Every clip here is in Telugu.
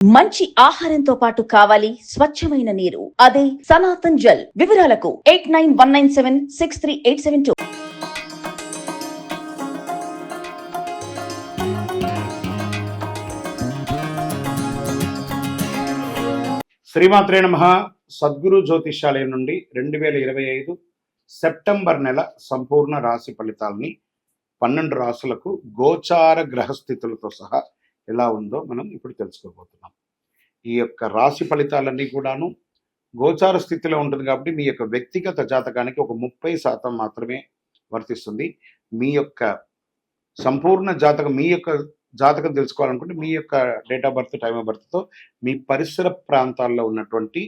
మంచి ఆహారంతో పాటు కావాలి స్వచ్ఛమైన నీరు. అదే సనాతన్ జల్. వివరాలకు eight nine one nine seven six three eight seven two. శ్రీమాత్రే నమ. సద్గురు జ్యోతిషాలయం నుండి రెండు వేల ఇరవై ఐదు సెప్టెంబర్ నెల సంపూర్ణ రాశి ఫలితాలని పన్నెండు రాసులకు గోచార గ్రహస్థితులతో సహా ఎలా ఉందో మనం ఇప్పుడు తెలుసుకోబోతున్నాం. ఈ యొక్క రాశి ఫలితాలన్నీ కూడాను గోచార స్థితిలో ఉంటుంది కాబట్టి మీ యొక్క వ్యక్తిగత జాతకానికి ఒక ముప్పై శాతం మాత్రమే వర్తిస్తుంది. మీ యొక్క సంపూర్ణ జాతకం మీ యొక్క జాతకం తెలుసుకోవాలనుకుంటే మీ యొక్క date of birth time of బర్త్తో మీ పరిసర ప్రాంతాల్లో ఉన్నటువంటి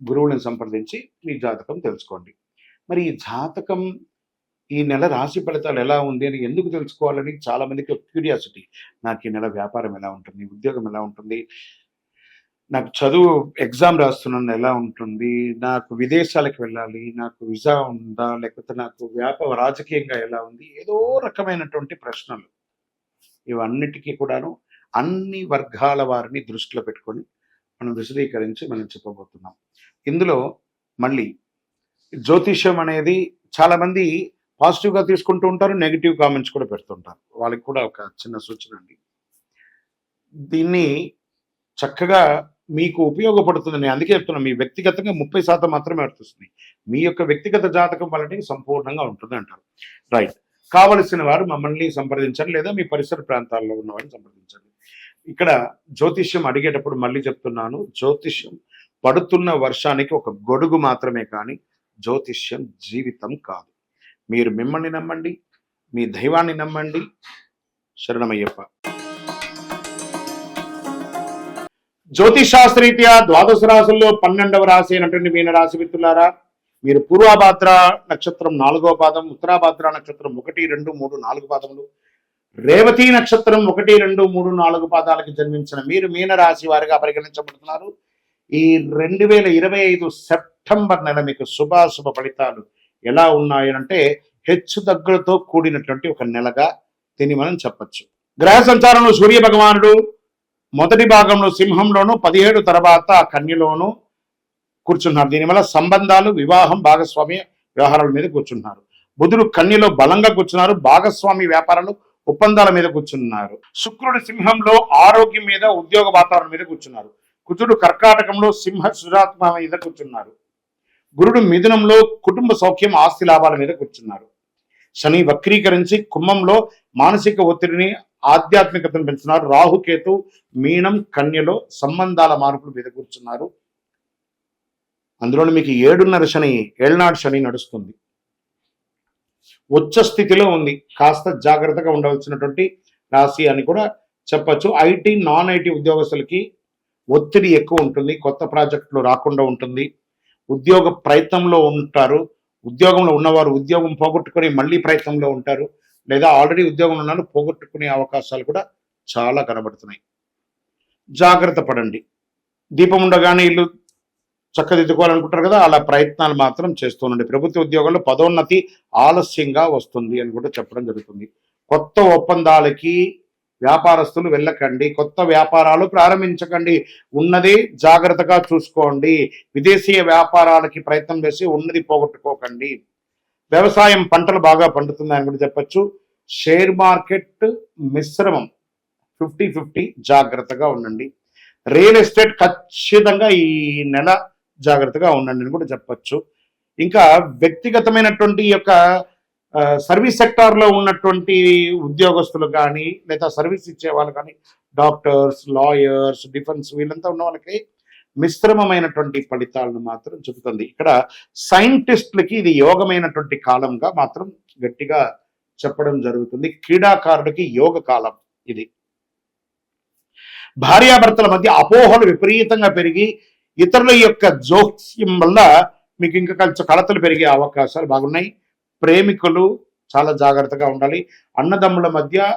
గురువులను సంప్రదించి మీ జాతకం తెలుసుకోండి. మరి ఈ జాతకం ఈ నెల రాశి ఫలితాలు ఎలా ఉంది అని ఎందుకు తెలుసుకోవాలని చాలామందికి క్యూరియాసిటీ. నాకు ఈ నెల వ్యాపారం ఎలా ఉంటుంది? ఉద్యోగం ఎలా ఉంటుంది? నాకు చదువు ఎగ్జామ్ రాస్తున్నాను ఎలా ఉంటుంది? నాకు విదేశాలకు వెళ్ళాలి నాకు విజా ఉందా లేకపోతే నాకు వ్యాపార రాజకీయంగా ఎలా ఉంది? ఏదో రకమైనటువంటి ప్రశ్నలు. ఇవన్నిటికీ కూడాను అన్ని వర్గాల వారిని దృష్టిలో పెట్టుకొని మనం విశదీకరించి మనం చెప్పబోతున్నాం. ఇందులో మళ్ళీ జ్యోతిష్యం అనేది చాలామంది పాజిటివ్గా తీసుకుంటూ ఉంటారు నెగిటివ్ కామెంట్స్ కూడా పెడుతుంటారు. వాళ్ళకి కూడా ఒక చిన్న సూచన అండి. దీన్ని చక్కగా మీకు ఉపయోగపడుతుంది. నేను అందుకే చెప్తున్నా మీ వ్యక్తిగతంగా ముప్పై శాతం మాత్రమే వర్తిస్తుంది. మీ యొక్క వ్యక్తిగత జాతకం వల్లనే సంపూర్ణంగా ఉంటుంది అంటారు. రైట్ కావలసిన వారు మమ్మల్ని సంప్రదించండి లేదా మీ పరిసర ప్రాంతాల్లో ఉన్న వారిని సంప్రదించండి. ఇక్కడ జ్యోతిష్యం అడిగేటప్పుడు మళ్ళీ చెప్తున్నాను. జ్యోతిష్యం పడుతున్న వర్షానికి ఒక గొడుగు మాత్రమే కానీ జ్యోతిష్యం జీవితం కాదు. మీరు మిమ్మల్ని నమ్మండి మీ దైవాన్ని నమ్మండి. శరణమయ్యప్ప. జ్యోతిషాస్త్రరీత్యా ద్వాదశ రాశుల్లో పన్నెండవ రాశి అయినటువంటి మీన రాశి మిత్రులారా మీరు పూర్వాభాద్ర నక్షత్రం నాలుగో పాదం ఉత్తరాభాద్ర నక్షత్రం ఒకటి రెండు మూడు నాలుగు పాదములు రేవతి నక్షత్రం ఒకటి రెండు మూడు నాలుగు పాదాలకు జన్మించిన మీరు మీన రాశి వారిగా పరిగణించబడుతున్నారు. ఈ రెండు వేల ఇరవై ఐదు సెప్టెంబర్ నెల మీకు శుభాశుభ ఫలితాలు ఎలా ఉన్నాయంటే హెచ్చు దగ్గరతో కూడినటువంటి ఒక నెలగా దీన్ని మనం చెప్పచ్చు. గ్రహ సంచారంలో సూర్య భగవానుడు మొదటి భాగంలో సింహంలోను పదిహేడు తర్వాత కన్యలోను కూర్చున్నారు. దీనివల్ల సంబంధాలు వివాహం భాగస్వామి వ్యవహారాల మీద కూర్చున్నారు. బుధుడు కన్యలో బలంగా కూర్చున్నారు. భాగస్వామి వ్యాపారాలు ఒప్పందాల మీద కూర్చున్నారు. శుక్రుడు సింహంలో ఆరోగ్యం మీద ఉద్యోగ వాతావరణం మీద కూర్చున్నారు. కుజుడు కర్కాటకంలో సింహ సుజాత్మ మీద కూర్చున్నారు. గురుడు మిథునంలో కుటుంబ సౌఖ్యం ఆస్తి లాభాల మీద కూర్చున్నారు. శని వక్రీకరించి కుంభంలో మానసిక ఒత్తిడిని ఆధ్యాత్మికతను పెంచుతున్నారు. రాహుకేతు మీనం కన్యలో సంబంధాల మార్పులు మీద కూర్చున్నారు. అందులో మీకు ఏడున్నర శని ఏళ్నాడు శని నడుస్తుంది. ఉచ్చ స్థితిలో ఉంది. కాస్త జాగ్రత్తగా ఉండవలసినటువంటి రాశి అని కూడా చెప్పచ్చు. ఐటీ నాన్ ఐటీ ఉద్యోగస్తులకి ఒత్తిడి ఎక్కువ ఉంటుంది. కొత్త ప్రాజెక్టులు రాకుండా ఉంటుంది. ఉద్యోగ ప్రయత్నంలో ఉంటారు. ఉద్యోగంలో ఉన్నవారు ఉద్యోగం పోగొట్టుకొని మళ్ళీ ప్రయత్నంలో ఉంటారు. లేదా ఆల్రెడీ ఉద్యోగంలో ఉన్నారు పోగొట్టుకునే అవకాశాలు కూడా చాలా కనబడుతున్నాయి. జాగ్రత్త పడండి. దీపం ఉండగానే ఇల్లు చక్కదిద్దుకోవాలనుకుంటారు కదా అలా ప్రయత్నాలు మాత్రం చేస్తుండండి ప్రభుత్వ ఉద్యోగంలో పదోన్నతి ఆలస్యంగా వస్తుంది అని కూడా చెప్పడం జరుగుతుంది. కొత్త ఒప్పందాలకి వ్యాపారస్తులు వెళ్ళకండి కొత్త వ్యాపారాలు ప్రారంభించకండి. ఉన్నది జాగ్రత్తగా చూసుకోండి. విదేశీయ వ్యాపారాలకి ప్రయత్నం చేసి ఉన్నది పోగొట్టుకోకండి. వ్యవసాయం పంటలు బాగా పండుతుందని కూడా చెప్పచ్చు. షేర్ మార్కెట్ మిశ్రమం ఫిఫ్టీ ఫిఫ్టీ జాగ్రత్తగా ఉండండి. రియల్ ఎస్టేట్ ఖచ్చితంగా ఈ నెల జాగ్రత్తగా ఉండండి అని కూడా చెప్పచ్చు. ఇంకా వ్యక్తిగతమైనటువంటి ఈ యొక్క సర్వీస్ సెక్టార్లో ఉన్నటువంటి ఉద్యోగస్తులు కానీ లేదా సర్వీస్ ఇచ్చే వాళ్ళు కానీ డాక్టర్స్ లాయర్స్ డిఫెన్స్ వీళ్ళంతా ఉన్న వాళ్ళకి మిశ్రమమైనటువంటి ఫలితాలను మాత్రం చెబుతుంది. ఇక్కడ సైంటిస్టులకి ఇది యోగమైనటువంటి కాలంగా మాత్రం గట్టిగా చెప్పడం జరుగుతుంది. క్రీడాకారుడికి యోగ కాలం ఇది. భార్యాభర్తల మధ్య అపోహలు విపరీతంగా పెరిగి ఇతరుల యొక్క జోక్యం వల్ల మీకు ఇంకా కొంచెం కలతలు పెరిగే అవకాశాలు బాగున్నాయి. ప్రేమికులు చాలా జాగ్రత్తగా ఉండాలి. అన్నదమ్ముల మధ్య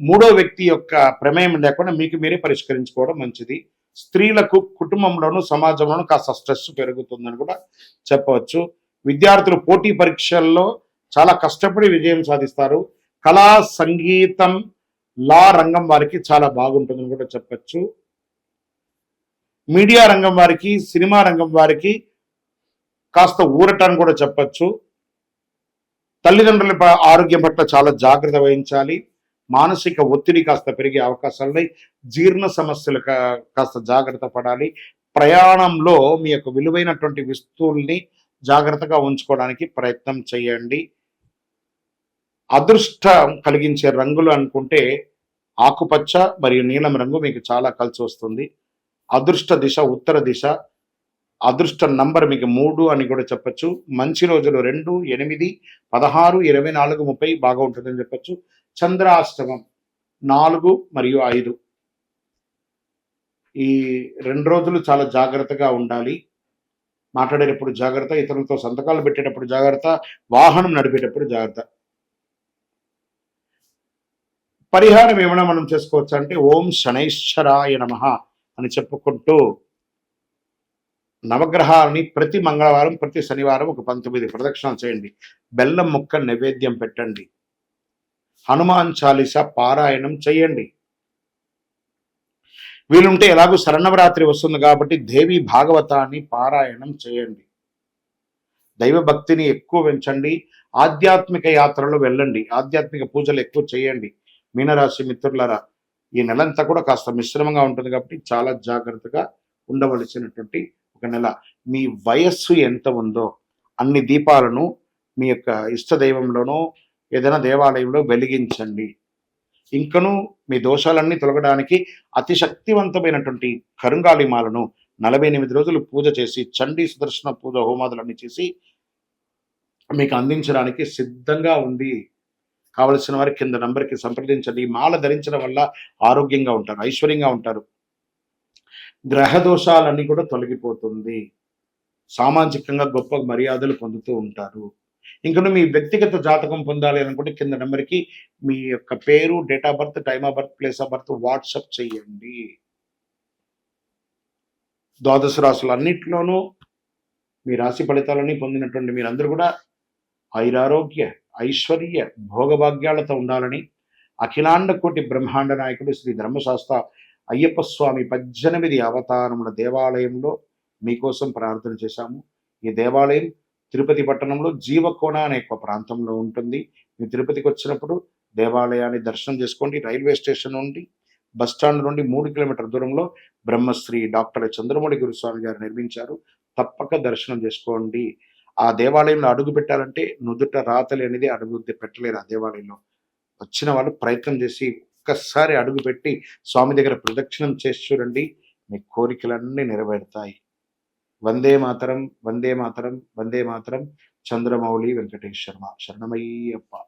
మూడో వ్యక్తి యొక్క ప్రమేయం లేకుండా మీకు మీరే పరిష్కరించుకోవడం మంచిది. స్త్రీలకు కుటుంబంలోను సమాజంలోనూ కాస్త స్ట్రెస్ పెరుగుతుందని కూడా చెప్పవచ్చు. విద్యార్థులు పోటీ పరీక్షల్లో చాలా కష్టపడి విజయం సాధిస్తారు. కళా సంగీతం లా రంగం వారికి చాలా బాగుంటుందని కూడా చెప్పచ్చు. మీడియా రంగం వారికి సినిమా రంగం వారికి కాస్త ఊరటాన్ని కూడా చెప్పచ్చు. తల్లిదండ్రుల ఆరోగ్యం పట్ల చాలా జాగ్రత్త వహించాలి. మానసిక ఒత్తిడి కాస్త పెరిగే అవకాశాలు ఉన్నాయి. జీర్ణ సమస్యలు కా- కాస్త జాగ్రత్త పడాలి. ప్రయాణంలో మీ యొక్క విలువైనటువంటి వస్తువుల్ని జాగ్రత్తగా ఉంచుకోవడానికి ప్రయత్నం చేయండి. అదృష్టం కలిగించే రంగులు అనుకుంటే ఆకుపచ్చ మరియు నీలం రంగు మీకు చాలా కలిసి వస్తుంది. అదృష్ట దిశ ఉత్తర దిశ అదృష్టం నంబర్ మీకు మూడు అని కూడా చెప్పచ్చు. మంచి రోజులు రెండు ఎనిమిది పదహారు ఇరవై నాలుగు ముప్పై బాగా ఉంటుందని చెప్పచ్చు. చంద్రాష్టమం నాలుగు మరియు ఐదు. ఈ రెండు రోజులు చాలా జాగ్రత్తగా ఉండాలి. మాట్లాడేటప్పుడు జాగ్రత్త ఇతరులతో సంతకాలు పెట్టేటప్పుడు జాగ్రత్త వాహనం నడిపేటప్పుడు జాగ్రత్త. పరిహారం ఏమైనా మనం చేసుకోవచ్చు అంటే ఓం శనైశ్వరాయ నమ అని చెప్పుకుంటూ నవగ్రహాలని ప్రతి మంగళవారం ప్రతి శనివారం ఒక పంతొమ్మిది ప్రదక్షిణలు చేయండి. బెల్లం ముక్క నైవేద్యం పెట్టండి. హనుమాన్ చాలీస పారాయణం చేయండి. వీలుంటే ఎలాగో శరణవరాత్రి వస్తుంది కాబట్టి దేవి భాగవతాన్ని పారాయణం చేయండి. దైవ భక్తిని ఎక్కువ పెంచండి. ఆధ్యాత్మిక యాత్రలో వెళ్ళండి. ఆధ్యాత్మిక పూజలు ఎక్కువ చేయండి. మీనరాశి మిత్రులరా ఈ నెలంతా కూడా కాస్త మిశ్రమంగా ఉంటుంది కాబట్టి చాలా జాగ్రత్తగా ఉండవలసినటువంటి ఒక నెల మీ వయస్సు ఎంత ఉందో అన్ని దీపాలను మీ యొక్క ఇష్ట దైవంలోనో ఏదైనా దేవాలయంలో వెలిగించండి. ఇంకను మీ దోషాలన్నీ తొలగడానికి అతి శక్తివంతమైనటువంటి కరుంగాలి మాలను నలభై ఎనిమిది రోజులు పూజ చేసి చండీ సుదర్శన పూజ హోమాదులన్నీ చేసి మీకు అందించడానికి సిద్ధంగా ఉంది కావలసిన వారి కింద నంబర్కి సంప్రదించండి. మాల ధరించడం వల్ల ఆరోగ్యంగా ఉంటారు ఐశ్వర్యంగా ఉంటారు. గ్రహ దోషాలన్నీ కూడా తొలగిపోతుంది. సామాజికంగా గొప్ప మర్యాదలు పొందుతూ ఉంటారు. ఇంకను మీ వ్యక్తిగత జాతకం పొందాలి అనుకుంటే కింద నెంబర్కి మీ యొక్క పేరు date of birth time of birth place of birth WhatsApp చేయండి. ద్వాదశ రాశులు మీ రాశి ఫలితాలన్నీ పొందినటువంటి మీరందరూ కూడా ఐరారోగ్య ఐశ్వర్య భోగభాగ్యాలతో ఉండాలని అఖిలాండ కోటి బ్రహ్మాండ నాయకుడు శ్రీ ధర్మశాస్త్ర అయ్యప్ప స్వామి పద్దెనిమిది అవతారముల దేవాలయంలో మీకోసం ప్రార్థన చేశాము. ఈ దేవాలయం తిరుపతి పట్టణంలో జీవకోణ అనే ఒక ప్రాంతంలో ఉంటుంది. మీరు తిరుపతికి వచ్చినప్పుడు దేవాలయాన్ని దర్శనం చేసుకోండి. రైల్వే స్టేషన్ నుండి బస్ స్టాండ్ నుండి మూడు కిలోమీటర్ దూరంలో బ్రహ్మశ్రీ డాక్టర్ చంద్రమౌళి గురుస్వామి గారు నిర్మించారు. తప్పక దర్శనం చేసుకోండి. ఆ దేవాలయంలో అడుగు పెట్టాలంటే నుదుట రాతలి అనేది అడుగు పెట్టలేరు. ఆ దేవాలయంలో వచ్చిన వాళ్ళు ప్రయత్నం చేసి ఒక్కసారి అడుగు పెట్టి స్వామి దగ్గర ప్రదక్షిణం చేసి చూడండి. మీ కోరికలన్నీ నెరవేరుతాయి. వందే మాతరం వందే మాతరం వందే మాతరం. చంద్రమౌళి వెంకటేష్ శర్మ. శరణమయ్యప్ప.